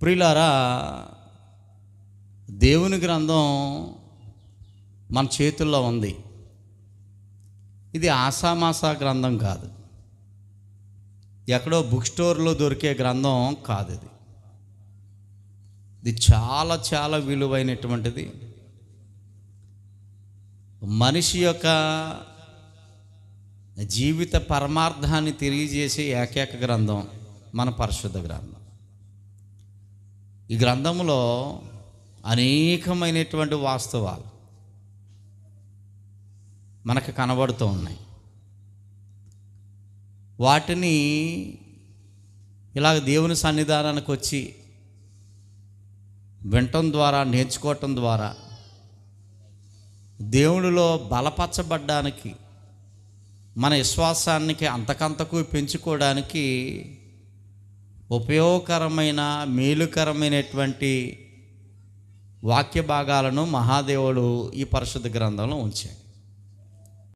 ప్రియులారా దేవుని గ్రంథం మన చేతుల్లో ఉంది. ఇది ఆసామాసా గ్రంథం కాదు. ఎక్కడో బుక్ స్టోర్లో దొరికే గ్రంథం కాదు ఇది. ఇది చాలా చాలా విలువైనటువంటిది. మనిషి యొక్క జీవిత పరమార్థాన్ని తెలియజేసే ఏకైక గ్రంథం మన పరిశుద్ధ గ్రంథం. ఈ గ్రంథంలో అనేకమైనటువంటి వాస్తవాలు మనకు కనబడుతూ ఉన్నాయి. వాటిని ఇలాగ దేవుని సన్నిధానానికి వచ్చి వినటం ద్వారా నేర్చుకోవటం ద్వారా దేవుడిలో బలపరచబడ్డానికి మన విశ్వాసానికి అంతకంతకు పెంచుకోవడానికి ఉపయోగకరమైన మేలుకరమైనటువంటి వాక్య భాగాలను మహాదేవుడు ఈ పరిశుద్ధ గ్రంథంలో ఉంచాడు.